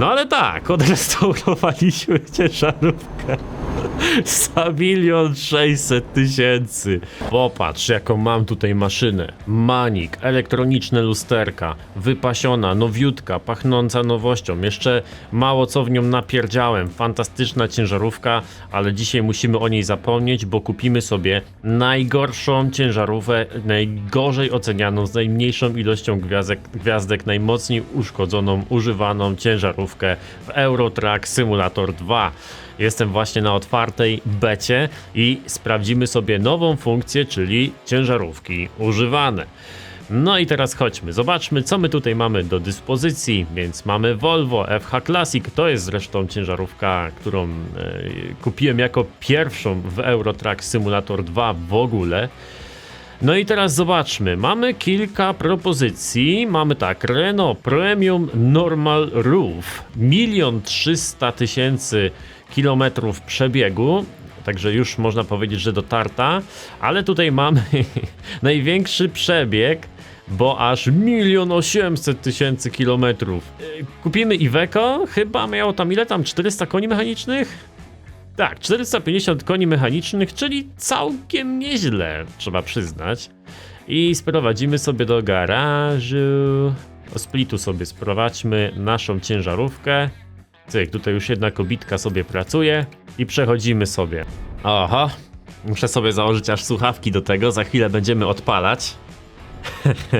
No ale tak, odrestaurowaliśmy ciężarówkę za milion sześćset tysięcy. Popatrz, jaką mam tutaj maszynę. Manik, elektroniczne lusterka, wypasiona, nowiutka, pachnąca nowością. Jeszcze mało co w nią napierdziałem. Fantastyczna ciężarówka, ale dzisiaj musimy o niej zapomnieć, bo kupimy sobie najgorszą ciężarówkę, najgorzej ocenianą, z najmniejszą ilością gwiazdek, gwiazdek najmocniej uszkodzoną, używaną ciężarówkę w Eurotrack Simulator 2. Jestem właśnie na otwartej becie i sprawdzimy sobie nową funkcję, czyli ciężarówki używane. No i teraz chodźmy, zobaczmy co my tutaj mamy do dyspozycji, więc mamy Volvo FH Classic, to jest zresztą ciężarówka, którą e, kupiłem jako pierwszą w Eurotrack Simulator 2 w ogóle. No i teraz zobaczmy, mamy kilka propozycji. Mamy tak, Renault Premium Normal Roof, milion trzysta tysięcy kilometrów przebiegu. Także już można powiedzieć, że dotarta, ale tutaj mamy największy przebieg, bo aż milion osiemset tysięcy kilometrów. Kupimy Iveco, chyba miało tam ile tam 400 koni mechanicznych? Tak, 450 koni mechanicznych, czyli całkiem nieźle, trzeba przyznać. I sprowadzimy sobie do garażu. Do splitu sobie sprowadźmy naszą ciężarówkę. Cyk, tutaj już jedna kobitka sobie pracuje i przechodzimy sobie. Oho, muszę sobie założyć aż słuchawki do tego, za chwilę będziemy odpalać.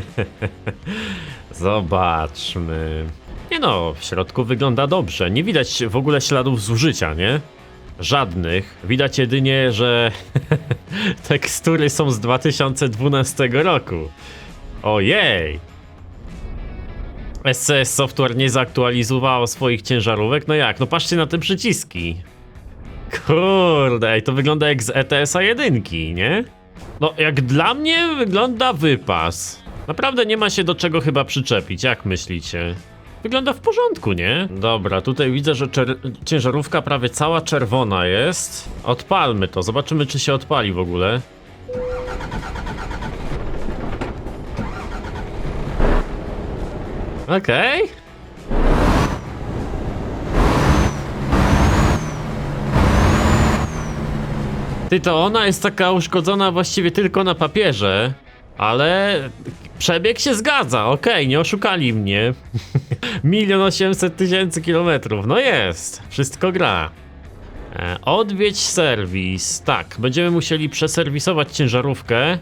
Zobaczmy. Nie no, w środku wygląda dobrze. Nie widać w ogóle śladów zużycia, nie? Żadnych. Widać jedynie, że tekstury są z 2012 roku. Ojej! SCS Software nie zaktualizowało swoich ciężarówek. No jak? No patrzcie na te przyciski. Kurde, ej, to wygląda jak z ETS-a 1, nie? No, jak dla mnie wygląda wypas. Naprawdę nie ma się do czego chyba przyczepić, jak myślicie? Wygląda w porządku, nie? Dobra, tutaj widzę, że ciężarówka prawie cała czerwona jest. Odpalmy to, zobaczymy czy się odpali w ogóle. Okej. Ty, to ona jest taka uszkodzona właściwie tylko na papierze, ale przebieg się zgadza, okej, nie oszukali mnie. Milion osiemset tysięcy kilometrów, no jest, wszystko gra. E, odwiedź serwis, tak, będziemy musieli przeserwisować ciężarówkę.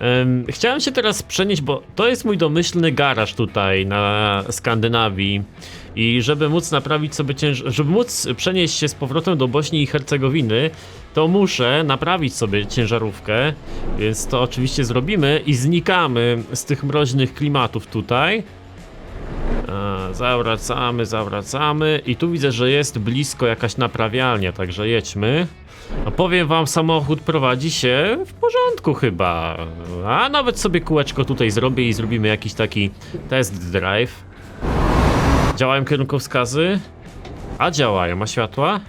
Em, chciałem się teraz przenieść, bo to jest mój domyślny garaż tutaj na Skandynawii. I żeby móc naprawić sobie cięż... żeby móc przenieść się z powrotem do Bośni i Hercegowiny, to muszę naprawić sobie ciężarówkę, więc to oczywiście zrobimy i znikamy z tych mroźnych klimatów tutaj. A, zawracamy, zawracamy i tu widzę, że jest blisko jakaś naprawialnia, także jedźmy. No powiem wam, samochód prowadzi się w porządku chyba. A nawet sobie kółeczko tutaj zrobię i zrobimy jakiś taki test drive. Działają kierunkowskazy? A działają, a światła?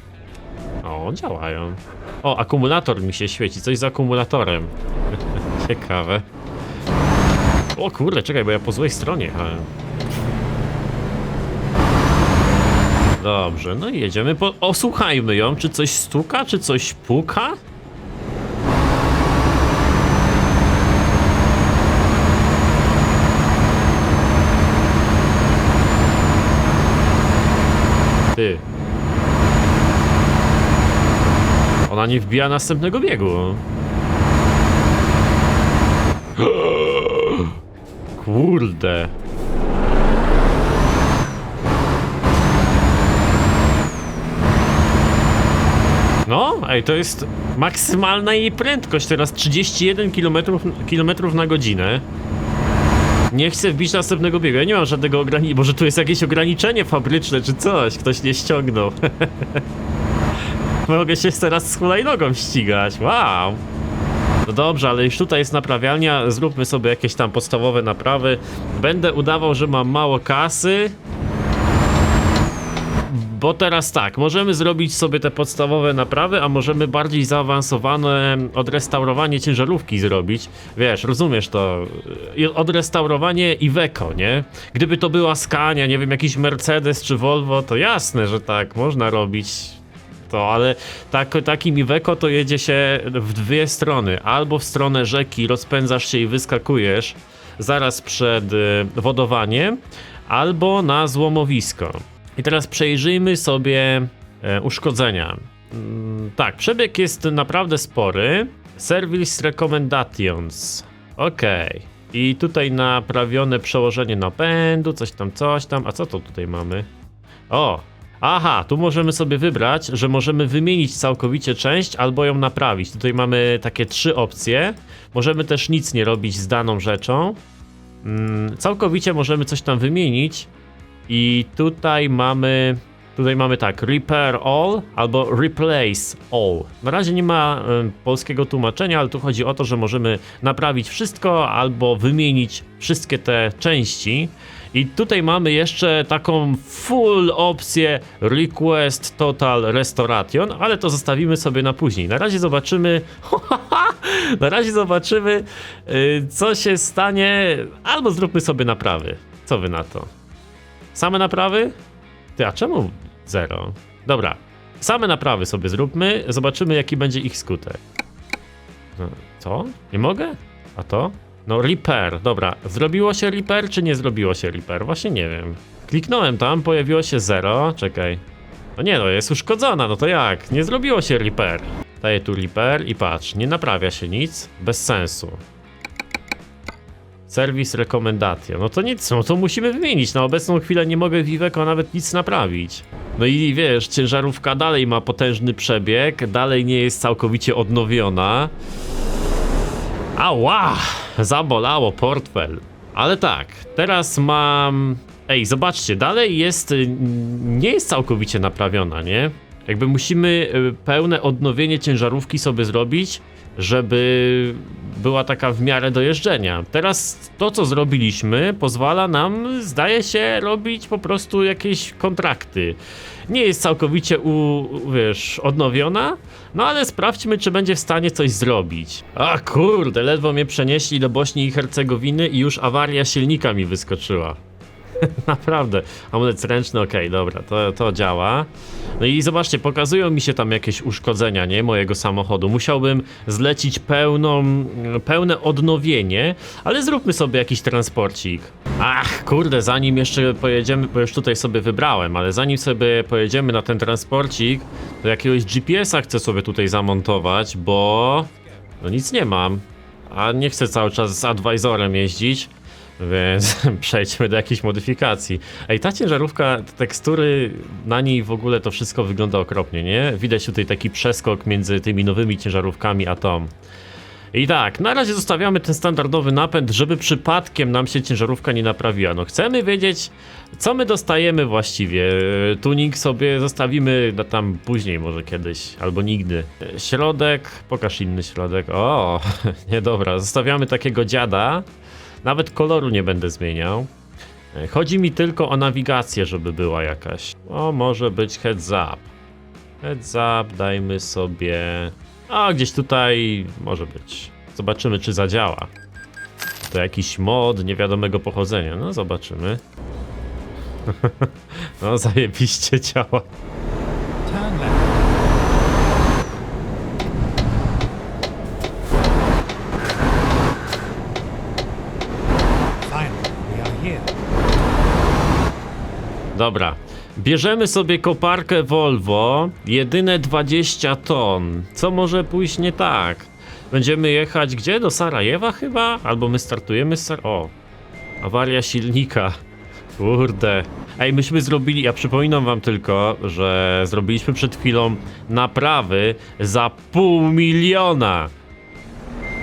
O, działają. O, akumulator mi się świeci, coś z akumulatorem. Ciekawe. O kurde, czekaj, bo ja po złej stronie jechałem. Dobrze, no i jedziemy po... Osłuchajmy ją, czy coś stuka, czy coś puka? Ty. Ona nie wbija następnego biegu. Kurde. No, ej, to jest maksymalna jej prędkość, teraz 31 km, kilometrów na godzinę. Nie chcę wbić następnego biegu, ja nie mam żadnego ograniczenia, może tu jest jakieś ograniczenie fabryczne czy coś, ktoś nie ściągnął. Mogę się teraz z hulajnogą ścigać, wow. No dobrze, ale już tutaj jest naprawialnia, zróbmy sobie jakieś tam podstawowe naprawy. Będę udawał, że mam mało kasy, Bo teraz tak, możemy zrobić sobie te podstawowe naprawy, a możemy bardziej zaawansowane odrestaurowanie ciężarówki zrobić. Wiesz, rozumiesz to? Y, Odrestaurowanie Iveco, nie? Gdyby to była Scania, nie wiem, jakiś Mercedes czy Volvo, to jasne, że tak, można robić to, ale tak, takim Iveco to jedzie się w dwie strony. Albo w stronę rzeki rozpędzasz się i wyskakujesz zaraz przed y, wodowaniem, albo na złomowisko. I teraz przejrzyjmy sobie e, uszkodzenia. Mm, tak, przebieg jest naprawdę spory. Service Recommendations. Okej. I tutaj naprawione przełożenie napędu, coś tam, coś tam. A co to tutaj mamy? O! Aha, tu możemy sobie wybrać, że możemy wymienić całkowicie część albo ją naprawić. Tutaj mamy takie trzy opcje. Możemy też nic nie robić z daną rzeczą. Mm, całkowicie możemy coś tam wymienić. I tutaj mamy. Tutaj mamy tak, repair all albo replace all. Na razie nie ma em, polskiego tłumaczenia, ale tu chodzi o to, że możemy naprawić wszystko albo wymienić wszystkie te części. I tutaj mamy jeszcze taką full opcję Request Total Restoration, ale to zostawimy sobie na później. Na razie zobaczymy. na razie zobaczymy, y, co się stanie. Albo zróbmy sobie naprawy. Co wy na to? Same naprawy? Ty, a czemu zero? Dobra, same naprawy sobie zróbmy, zobaczymy jaki będzie ich skutek. No, Co? Nie mogę? A to? No repair, dobra. Zrobiło się repair, czy nie zrobiło się repair? Właśnie nie wiem. Kliknąłem tam, pojawiło się zero. Czekaj. No nie no, jest uszkodzona, no to jak? Nie zrobiło się repair. Daję tu repair i patrz, nie naprawia się nic, bez sensu. Serwis rekomendacja. No to nic, no to musimy wymienić. Na obecną chwilę nie mogę w Iveco nawet nic naprawić. No i wiesz, ciężarówka dalej ma potężny przebieg, dalej nie jest całkowicie odnowiona. Ała! Zabolało portfel. Ale tak, teraz mam. Ej, zobaczcie, dalej jest. Nie jest całkowicie naprawiona, nie? Jakby musimy y, pełne odnowienie ciężarówki sobie zrobić, żeby była taka w miarę do jeżdżenia. Teraz to, co zrobiliśmy, pozwala nam, zdaje się, robić po prostu jakieś kontrakty. Nie jest całkowicie, u- wiesz, odnowiona, no ale sprawdźmy, czy będzie w stanie coś zrobić. A kurde, ledwo mnie przenieśli do Bośni i Hercegowiny i już awaria silnika mi wyskoczyła. Naprawdę. Amulet ręczny, okej, dobra, to, to działa. No i zobaczcie, pokazują mi się tam jakieś uszkodzenia, nie? Mojego samochodu. Musiałbym zlecić pełną, pełne odnowienie, ale zróbmy sobie jakiś transporcik. Ach, kurde, zanim jeszcze pojedziemy, bo już tutaj sobie wybrałem, ale zanim sobie pojedziemy na ten transporcik, to jakiegoś GPS-a chcę sobie tutaj zamontować, bo no nic nie mam. A nie chcę cały czas z advisorem jeździć. Więc przejdźmy do jakiejś modyfikacji. Ej, ta ciężarówka, te tekstury, na niej w ogóle to wszystko wygląda okropnie, nie? Widać tutaj taki przeskok między tymi nowymi ciężarówkami a tą. I tak, na razie zostawiamy ten standardowy napęd, żeby przypadkiem nam się ciężarówka nie naprawiła. No chcemy wiedzieć, co my dostajemy właściwie. Tuning sobie zostawimy na tam później, może kiedyś, albo nigdy. Środek, pokaż inny środek. O, nie dobra, zostawiamy takiego dziada. Nawet koloru nie będę zmieniał. E, Chodzi mi tylko o nawigację, żeby była jakaś. O, może być heads up. Heads up, dajmy sobie. A, gdzieś tutaj może być. Zobaczymy, czy zadziała. To jakiś mod niewiadomego pochodzenia. No, zobaczymy. no, zajebiście działa. Dobra. Bierzemy sobie koparkę Volvo, jedyne 20 ton. Co może pójść nie tak? Będziemy jechać gdzie? Do Sarajewa chyba? Albo my startujemy z Sar... O! Awaria silnika. Kurde. Ej, myśmy zrobili, ja przypominam wam tylko, że zrobiliśmy przed chwilą naprawy za pół miliona.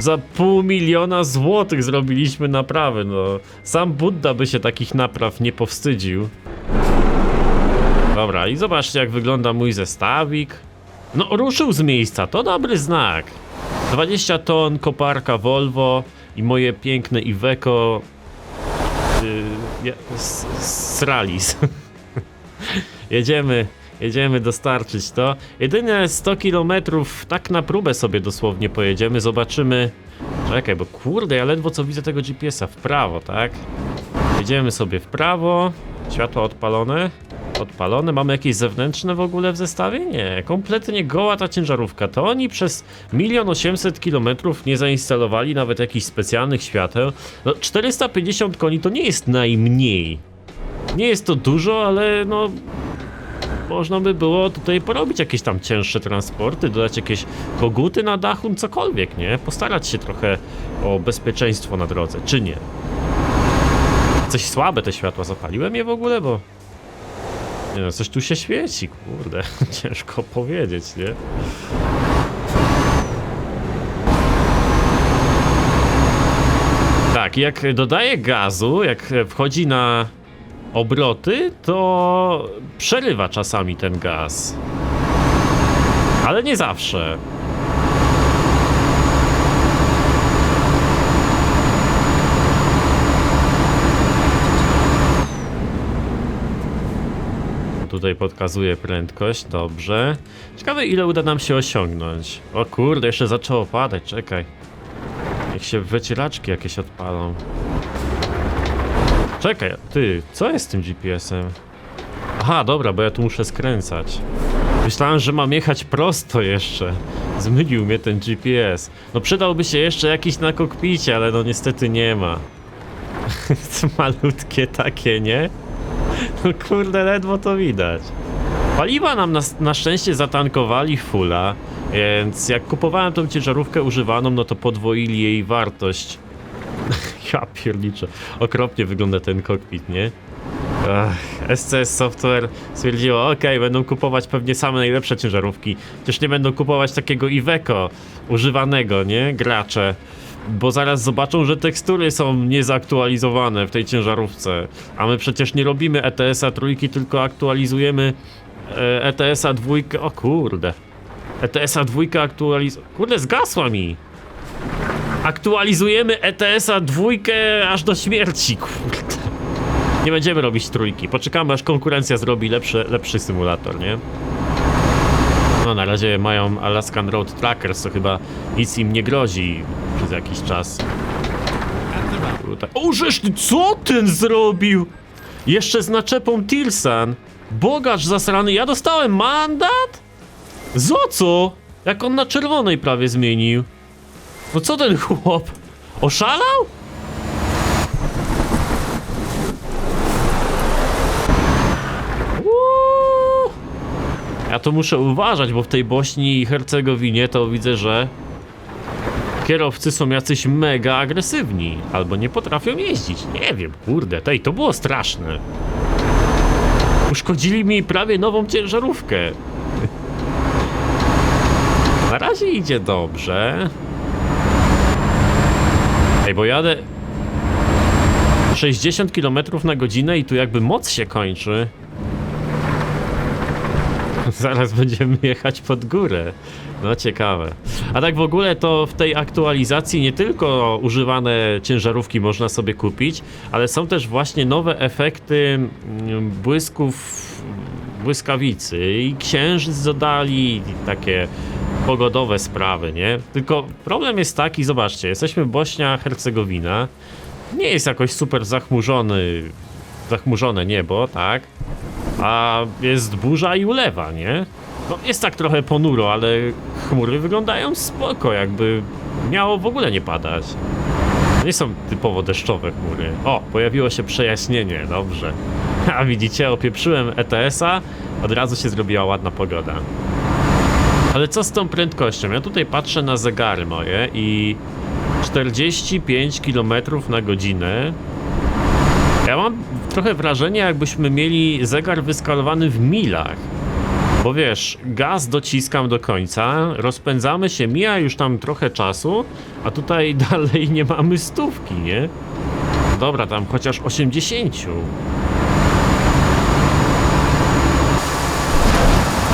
Za pół miliona złotych zrobiliśmy naprawy, no. Sam Budda by się takich napraw nie powstydził. Dobra, i zobaczcie jak wygląda mój zestawik. No, ruszył z miejsca, to dobry znak. 20 ton, koparka Volvo i moje piękne Iveco yy, Sralis. jedziemy, Jedziemy dostarczyć to. Jedyne 100 km tak na próbę sobie dosłownie pojedziemy, zobaczymy. Czekaj, bo kurde, ja ledwo co widzę tego GPS-a. W prawo, tak? Jedziemy sobie w prawo. Światła odpalone. Odpalone. Mamy jakieś zewnętrzne w ogóle w zestawie? Nie, kompletnie goła ta ciężarówka. To oni przez 1 800 km nie zainstalowali nawet jakichś specjalnych świateł. No 450 koni to nie jest najmniej. Nie jest to dużo, ale no można by było tutaj porobić jakieś tam cięższe transporty, dodać jakieś koguty na dachu, cokolwiek, nie? Postarać się trochę o bezpieczeństwo na drodze, czy nie? Coś słabe te światła, zapaliłem je w ogóle, bo... Nie no, coś tu się świeci, kurde, ciężko powiedzieć, nie? Tak, jak dodaje gazu, jak wchodzi na obroty, to przerywa czasami ten gaz. Ale nie zawsze. Tutaj podkazuje prędkość, dobrze. Ciekawe ile uda nam się osiągnąć. O kurde, jeszcze zaczęło padać, czekaj. Niech się wycieraczki jakieś odpalą. Czekaj, ty, co jest z tym GPS-em? Aha, dobra, bo ja tu muszę skręcać. Myślałem, że mam jechać prosto jeszcze. Zmylił mnie ten GPS. No przydałby się jeszcze jakiś na kokpicie, ale no niestety nie ma. Malutkie takie, nie? No kurde, ledwo to widać. Paliwa nam na, na szczęście zatankowali fulla, więc jak kupowałem tą ciężarówkę używaną, no to podwoili jej wartość. Ja pierniczę. Okropnie wygląda ten kokpit, nie? Ach, SCS Software stwierdziło, ok, będą kupować pewnie same najlepsze ciężarówki. Przecież nie będą kupować takiego Iveco używanego, nie? Gracze. Bo zaraz zobaczą, że tekstury są niezaktualizowane w tej ciężarówce. A my przecież nie robimy ETS-a trójki, tylko aktualizujemy e, ETS-a dwójkę. O kurde. ETS-a dwójka aktualiz... Kurde, zgasła mi! Aktualizujemy ETS-a dwójkę aż do śmierci, kurde. Nie będziemy robić trójki. Poczekamy aż konkurencja zrobi lepszy, lepszy symulator, nie? No na razie mają Alaskan Road Trackers, to chyba nic im nie grozi przez jakiś czas. Tutaj. O, żeż ty, co ten zrobił? Jeszcze z naczepą Tilsan. Bogacz zasrany, ja dostałem mandat? Za co? Jak on na czerwonej prawie zmienił. No co ten chłop? Oszalał? Ja to muszę uważać, bo w tej Bośni i Hercegowinie to widzę, że kierowcy są jacyś mega agresywni, albo nie potrafią jeździć. Nie wiem, kurde, tej to było straszne. Uszkodzili mi prawie nową ciężarówkę. Na razie idzie dobrze. Ej, bo jadę 60 km na godzinę i tu jakby moc się kończy. Zaraz będziemy jechać pod górę. No ciekawe. A tak w ogóle to w tej aktualizacji nie tylko używane ciężarówki można sobie kupić, ale są też właśnie nowe efekty mm, błysków błyskawicy i księżyc dodali takie pogodowe sprawy, nie? Tylko problem jest taki, zobaczcie, jesteśmy Bośnia, Hercegowina. Nie jest jakoś super zachmurzony, zachmurzone niebo, tak? a jest burza i ulewa, nie? No jest tak trochę ponuro, ale chmury wyglądają spoko, jakby miało w ogóle nie padać. Nie są typowo deszczowe chmury. O, pojawiło się przejaśnienie, dobrze. A widzicie, opieprzyłem ETS-a, od razu się zrobiła ładna pogoda. Ale co z tą prędkością? Ja tutaj patrzę na zegary moje i 45 km na godzinę ja mam trochę wrażenie, jakbyśmy mieli zegar wyskalowany w milach. Bo wiesz, gaz dociskam do końca, rozpędzamy się, mija już tam trochę czasu, a tutaj dalej nie mamy stówki, nie? Dobra, tam chociaż 80.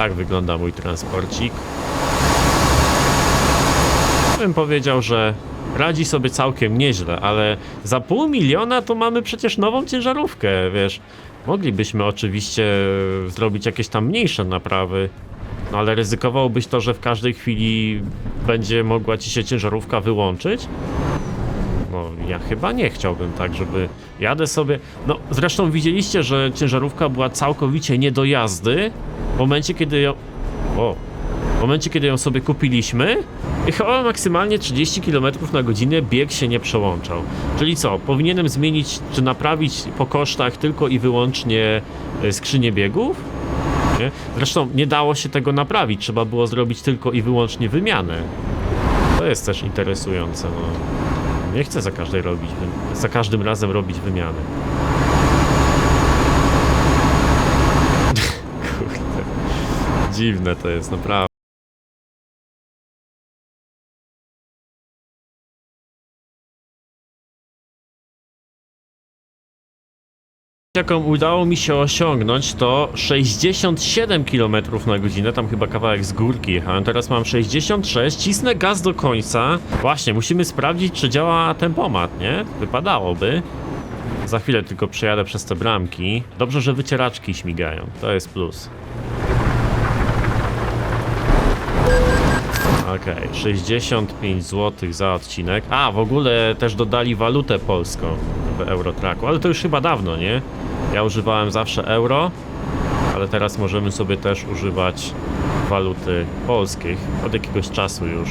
Tak wygląda mój transporcik. Bym powiedział, że radzi sobie całkiem nieźle, ale za pół miliona to mamy przecież nową ciężarówkę, wiesz. Moglibyśmy oczywiście zrobić jakieś tam mniejsze naprawy, no ale ryzykowałbyś to, że w każdej chwili będzie mogła ci się ciężarówka wyłączyć? No, ja chyba nie chciałbym tak, żeby jadę sobie. No, zresztą widzieliście, że ciężarówka była całkowicie nie do jazdy w momencie, kiedy ją. O! W momencie, kiedy ją sobie kupiliśmy, chyba maksymalnie 30 km na godzinę bieg się nie przełączał. Czyli co, powinienem zmienić, czy naprawić po kosztach tylko i wyłącznie e, skrzynię biegów? Nie? Zresztą nie dało się tego naprawić, trzeba było zrobić tylko i wyłącznie wymianę. To jest też interesujące. No. Nie chcę za każdej robić, za każdym razem robić wymiany. Dziwne to jest, naprawdę. Jaką udało mi się osiągnąć to 67 km na godzinę, tam chyba kawałek z górki jechałem, teraz mam 66, cisnę gaz do końca. Właśnie, musimy sprawdzić czy działa tempomat, nie? Wypadałoby. Za chwilę tylko przejadę przez te bramki. Dobrze, że wycieraczki śmigają, to jest plus. Okej, 65 zł za odcinek. A, w ogóle też dodali walutę polską w Eurotraku, ale to już chyba dawno, nie? Ja używałem zawsze euro, ale teraz możemy sobie też używać waluty polskich od jakiegoś czasu już.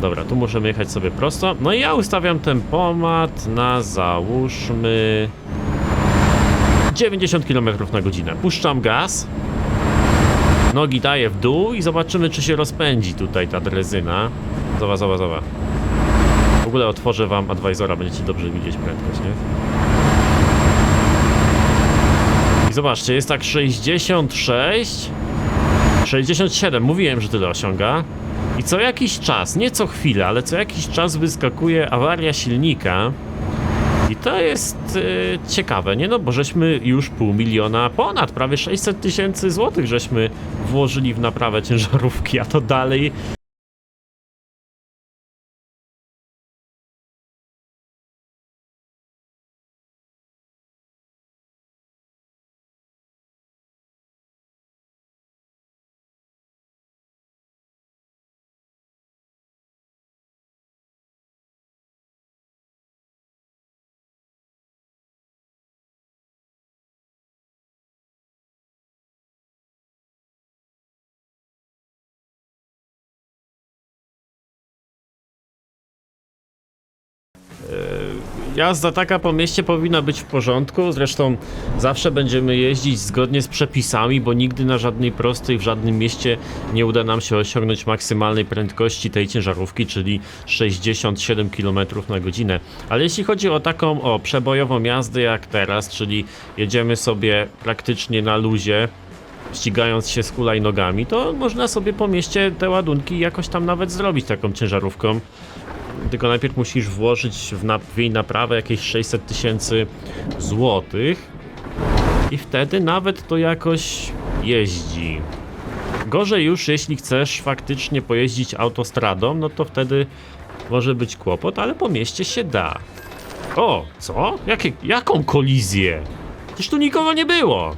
Dobra, tu możemy jechać sobie prosto. No i ja ustawiam tempomat na załóżmy 90 km na godzinę. Puszczam gaz. Nogi daję w dół i zobaczymy, czy się rozpędzi tutaj ta drezyna. Zobacz, zobacz, zobacz. W ogóle otworzę wam advisora, będziecie dobrze widzieć prędkość, nie? I zobaczcie, jest tak 66, 67, mówiłem, że tyle osiąga. I co jakiś czas, nie co chwilę, ale co jakiś czas wyskakuje awaria silnika. I to jest y, ciekawe, nie? No, bo żeśmy już pół miliona, ponad prawie 600 tysięcy złotych żeśmy włożyli w naprawę ciężarówki, a to dalej Jazda taka po mieście powinna być w porządku, zresztą zawsze będziemy jeździć zgodnie z przepisami, bo nigdy na żadnej prostej w żadnym mieście nie uda nam się osiągnąć maksymalnej prędkości tej ciężarówki, czyli 67 km na godzinę. Ale jeśli chodzi o taką o przebojową jazdę jak teraz, czyli jedziemy sobie praktycznie na luzie, ścigając się z hulajnogami, to można sobie po mieście te ładunki jakoś tam nawet zrobić taką ciężarówką. Tylko najpierw musisz włożyć w, na, w jej naprawę jakieś 600 tysięcy złotych i wtedy nawet to jakoś jeździ. Gorzej już, jeśli chcesz faktycznie pojeździć autostradą, no to wtedy może być kłopot, ale po mieście się da. O, co? Jakie, jaką kolizję? Przecież tu nikogo nie było.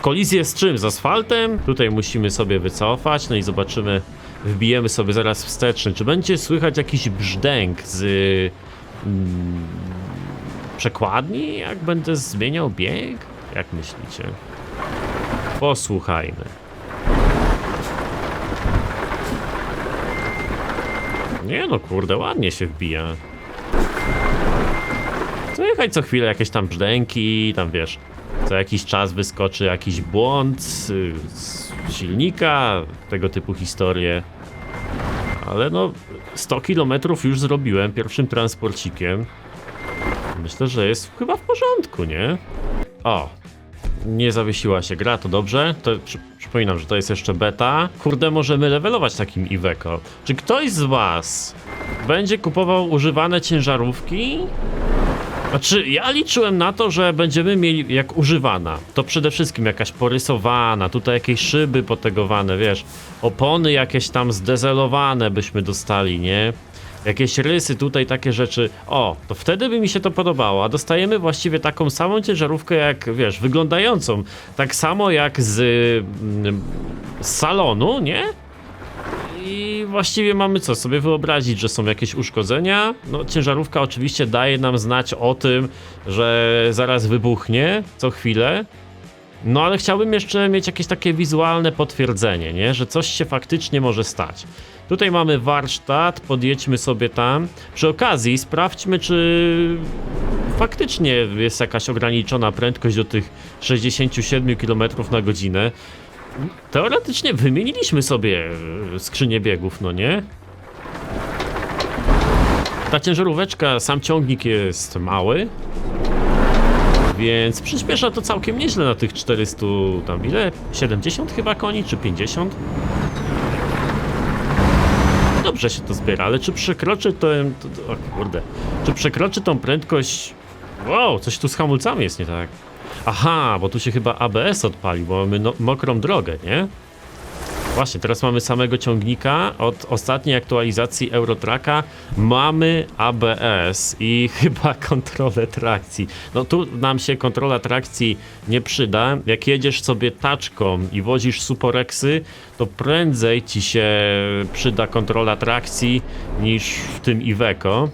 Kolizję z czym? Z asfaltem? Tutaj musimy sobie wycofać, no i zobaczymy. Wbijemy sobie zaraz wsteczny. Czy będzie słychać jakiś brzdęk z mm, przekładni, jak będę zmieniał bieg? Jak myślicie? Posłuchajmy. Nie no, kurde, ładnie się wbija. Słychać co chwilę jakieś tam brzdęki, tam wiesz, co jakiś czas wyskoczy jakiś błąd y, z silnika, tego typu historie. Ale no, 100 km już zrobiłem pierwszym transporcikiem. Myślę, że jest chyba w porządku, nie? O, nie zawiesiła się gra, to dobrze. To przy, przypominam, że to jest jeszcze beta. Kurde, możemy levelować takim Iveco. Czy ktoś z was będzie kupował używane ciężarówki? Znaczy, ja liczyłem na to, że będziemy mieli jak używana. To przede wszystkim jakaś porysowana, tutaj jakieś szyby potegowane, wiesz, opony jakieś tam zdezelowane byśmy dostali, nie? jakieś rysy tutaj, takie rzeczy. O, to wtedy by mi się to podobało. A dostajemy właściwie taką samą ciężarówkę, jak wiesz, wyglądającą tak samo jak z, mm, z salonu, nie? I właściwie mamy co sobie wyobrazić, że są jakieś uszkodzenia. No, ciężarówka oczywiście daje nam znać o tym, że zaraz wybuchnie co chwilę. No ale chciałbym jeszcze mieć jakieś takie wizualne potwierdzenie, nie? że coś się faktycznie może stać. Tutaj mamy warsztat, podjedźmy sobie tam. Przy okazji sprawdźmy, czy faktycznie jest jakaś ograniczona prędkość do tych 67 km na godzinę. Teoretycznie wymieniliśmy sobie e, skrzynię biegów, no nie? Ta ciężaróweczka, sam ciągnik jest mały, więc przyspiesza to całkiem nieźle na tych 400, tam ile? 70 chyba koni, czy 50? Dobrze się to zbiera, ale czy przekroczy to, o kurde, czy przekroczy tą prędkość, wow, coś tu z hamulcami jest nie tak. Aha, bo tu się chyba ABS odpali, bo mamy no, mokrą drogę, nie? Właśnie, teraz mamy samego ciągnika. Od ostatniej aktualizacji Eurotracka mamy ABS i chyba kontrolę trakcji. No tu nam się kontrola trakcji nie przyda. Jak jedziesz sobie taczką i wozisz suporexy, to prędzej ci się przyda kontrola trakcji niż w tym Iveco.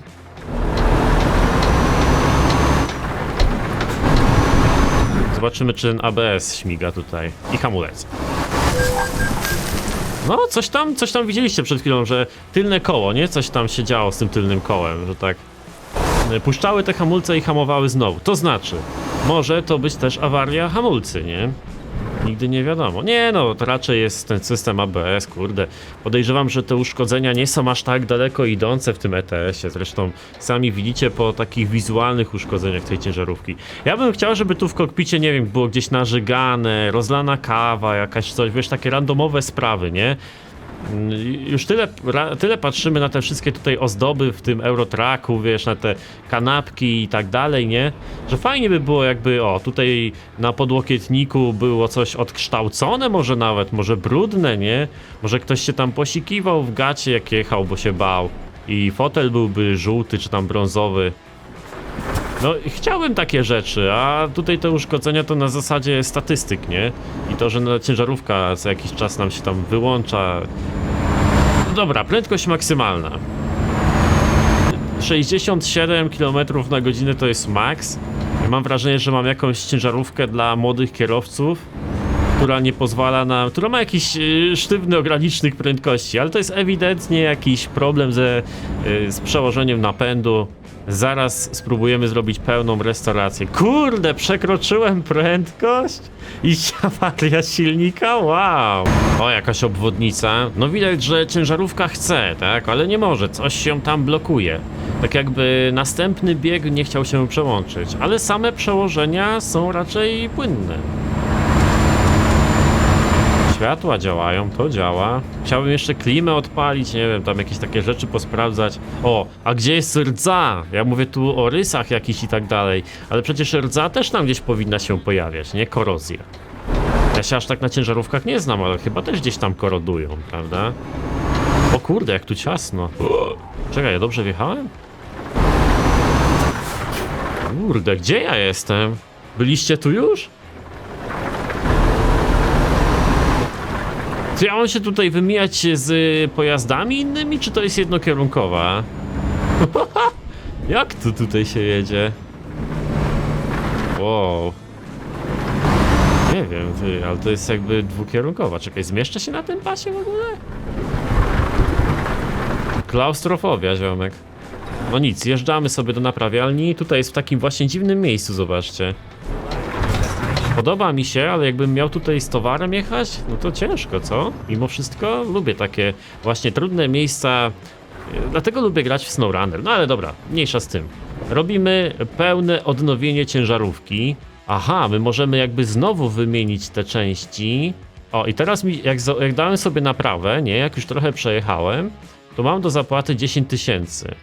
Zobaczymy, czy ten ABS śmiga tutaj. I hamulec. No, coś tam, coś tam widzieliście przed chwilą, że tylne koło, nie? Coś tam się działo z tym tylnym kołem, że tak y, puszczały te hamulce i hamowały znowu. To znaczy, może to być też awaria hamulcy, nie? Nigdy nie wiadomo. Nie no, to raczej jest ten system ABS, kurde. Podejrzewam, że te uszkodzenia nie są aż tak daleko idące w tym ETS-ie. Zresztą sami widzicie po takich wizualnych uszkodzeniach tej ciężarówki. Ja bym chciał, żeby tu w kokpicie, nie wiem, było gdzieś narzygane, rozlana kawa, jakaś coś, wiesz, takie randomowe sprawy, nie? Już tyle, tyle patrzymy na te wszystkie tutaj ozdoby w tym Eurotracku, wiesz, na te kanapki i tak dalej, nie? Że fajnie by było jakby, o, tutaj na podłokietniku było coś odkształcone może nawet, może brudne, nie? Może ktoś się tam posikiwał w gacie jak jechał, bo się bał. I fotel byłby żółty czy tam brązowy. No, chciałbym takie rzeczy, a tutaj te uszkodzenia to na zasadzie statystyk, nie? I to, że ciężarówka co jakiś czas nam się tam wyłącza. No dobra, prędkość maksymalna. 67 km na godzinę to jest. Ja mam wrażenie, że mam jakąś ciężarówkę dla młodych kierowców, która nie pozwala nam, która ma jakiś y, sztywny ogranicznik prędkości, ale to jest ewidentnie jakiś problem ze, y, z przełożeniem napędu. Zaraz spróbujemy zrobić pełną restaurację. Kurde, przekroczyłem prędkość i awaria silnika? Wow! O, jakaś obwodnica. No widać, że ciężarówka chce, tak? Ale nie może, coś się tam blokuje. Tak jakby następny bieg nie chciał się przełączyć, ale same przełożenia są raczej płynne. Światła działają, to działa. Chciałbym jeszcze klimę odpalić, nie wiem, tam jakieś takie rzeczy posprawdzać. O, a gdzie jest rdza? Ja mówię tu o rysach jakichś i tak dalej, ale przecież rdza też tam gdzieś powinna się pojawiać, nie? Korozja. Ja się aż tak na ciężarówkach nie znam, ale chyba też gdzieś tam korodują, prawda? O kurde, jak tu ciasno. Czekaj, ja dobrze wjechałem? Kurde, gdzie ja jestem? Byliście tu już? Czy ja mam się tutaj wymijać z pojazdami innymi, czy to jest jednokierunkowa? Jak tu tutaj się jedzie? Wow. Nie wiem, ty, ale to jest jakby dwukierunkowa. Czekaj, zmieszczę się na tym pasie w ogóle? Klaustrofobia, ziomek. No nic, jeżdżamy sobie do naprawialni. Tutaj jest w takim właśnie dziwnym miejscu, zobaczcie. Podoba mi się, ale jakbym miał tutaj z towarem jechać, no to ciężko, co? Mimo wszystko lubię takie właśnie trudne miejsca, dlatego lubię grać w SnowRunner. No ale dobra, mniejsza z tym. Robimy pełne odnowienie ciężarówki. Aha, my możemy jakby znowu wymienić te części. O, i teraz mi, jak, jak dałem sobie naprawę, nie, jak już trochę przejechałem, to mam do zapłaty 10 tysięcy.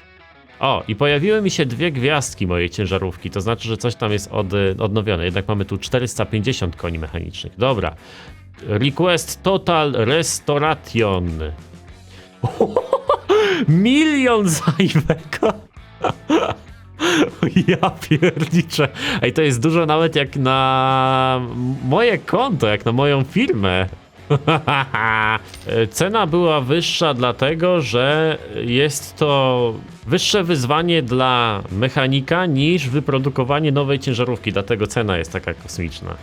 O, i pojawiły mi się dwie gwiazdki mojej ciężarówki, to znaczy, że coś tam jest od, odnowione. Jednak mamy tu 450 koni mechanicznych. Dobra. Request Total Restoration. Milion za Iveco! Ja pierniczę. Ej, to jest dużo nawet jak na moje konto, jak na moją firmę. Cena była wyższa dlatego, że jest to wyższe wyzwanie dla mechanika niż wyprodukowanie nowej ciężarówki, dlatego cena jest taka kosmiczna.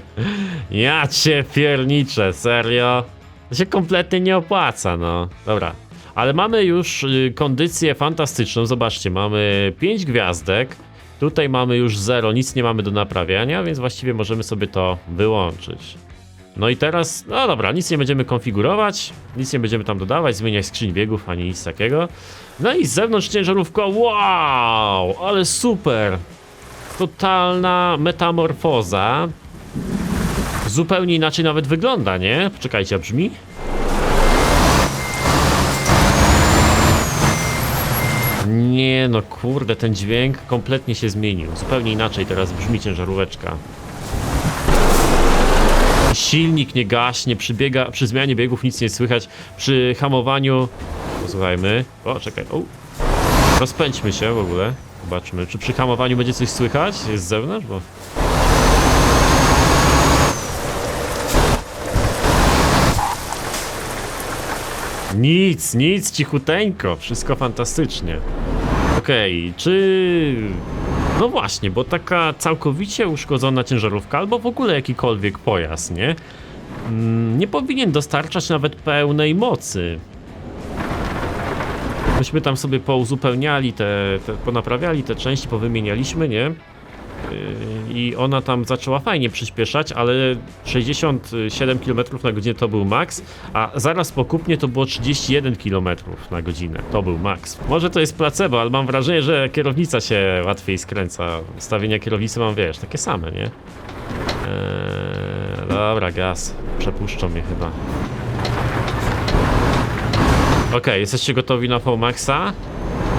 ja cię pierniczę, serio? To się kompletnie nie opłaca, no. Dobra. Ale mamy już y, kondycję fantastyczną. Zobaczcie, mamy 5 gwiazdek. Tutaj mamy już 0, nic nie mamy do naprawiania, więc właściwie możemy sobie to wyłączyć. No i teraz, no dobra, nic nie będziemy konfigurować, nic nie będziemy tam dodawać, zmieniać skrzyń biegów, ani nic takiego. No i z zewnątrz ciężarówka, wow, ale super. Totalna metamorfoza. Zupełnie inaczej nawet wygląda, nie? Poczekajcie, brzmi? Nie no, kurde, ten dźwięk kompletnie się zmienił. Zupełnie inaczej teraz brzmi ciężaróweczka. Silnik nie gaśnie, przy, biega, przy zmianie biegów nic nie słychać, przy hamowaniu... Posłuchajmy. O, czekaj, o. Rozpędźmy się w ogóle. Zobaczmy, czy przy hamowaniu będzie coś słychać? Z zewnątrz? Bo... Nic, nic, cichuteńko, wszystko fantastycznie. Okej, czy... No właśnie, bo taka całkowicie uszkodzona ciężarówka, albo w ogóle jakikolwiek pojazd, nie? Mm, Nie powinien dostarczać nawet pełnej mocy. Myśmy tam sobie pouzupełniali te, te ponaprawiali te części, powymienialiśmy, nie? Yy, I ona tam zaczęła fajnie przyspieszać, ale 67 km na godzinę to był maks, a zaraz po kupnie to było 31 km na godzinę. To był maks. Może to jest placebo, ale mam wrażenie, że kierownica się łatwiej skręca. Ustawienia kierownicy mam, wiesz, takie same, nie? Eee, dobra, gaz. Przepuszczą mnie chyba. Okej, jesteście gotowi na Maxa?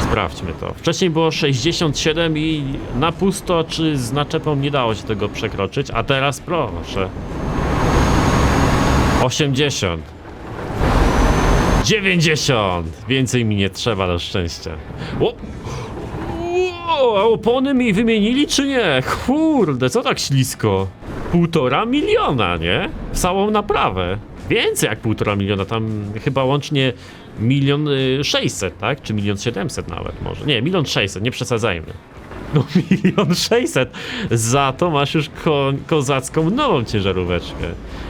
Sprawdźmy to. Wcześniej było 67 i na pusto czy z naczepą nie dało się tego przekroczyć, a teraz proszę. 80. 90! Więcej mi nie trzeba na szczęście. O! O, opony mi wymienili czy nie? Kurde, co tak ślisko? Półtora miliona, nie? W całą naprawę. Więcej jak półtora miliona, tam chyba łącznie milion y, sześćset, tak? Czy milion siedemset nawet może. Nie, milion sześćset, nie przesadzajmy. No milion sześćset. Za to masz już ko kozacką nową ciężaróweczkę.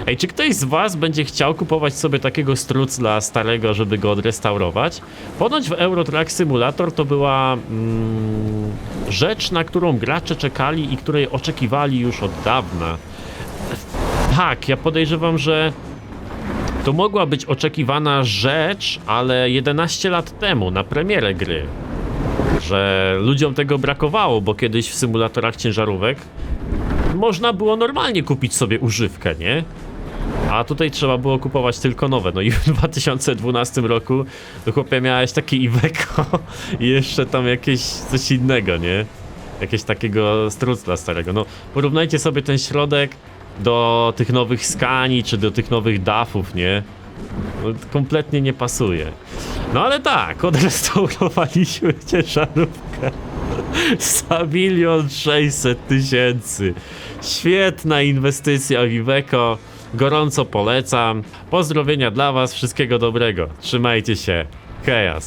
Ej, czy ktoś z was będzie chciał kupować sobie takiego strucla starego, żeby go odrestaurować? Ponoć w Euro Truck Simulator to była mm, rzecz, na którą gracze czekali i której oczekiwali już od dawna. Tak, ja podejrzewam, że to mogła być oczekiwana rzecz, ale 11 lat temu na premierę gry. Że ludziom tego brakowało, bo kiedyś w symulatorach ciężarówek można było normalnie kupić sobie używkę, nie? A tutaj trzeba było kupować tylko nowe. No i w 2012 roku to chłopie miałeś takie Iveco i jeszcze tam jakieś coś innego, nie? Jakieś takiego strucla starego. No porównajcie sobie ten środek do tych nowych skani, czy do tych nowych dafów, nie? No, kompletnie nie pasuje. No ale tak, odrestaurowaliśmy ciężarówkę za milion sześćset tysięcy. Świetna inwestycja w Iveco. Gorąco polecam. Pozdrowienia dla was, wszystkiego dobrego. Trzymajcie się. Chaos.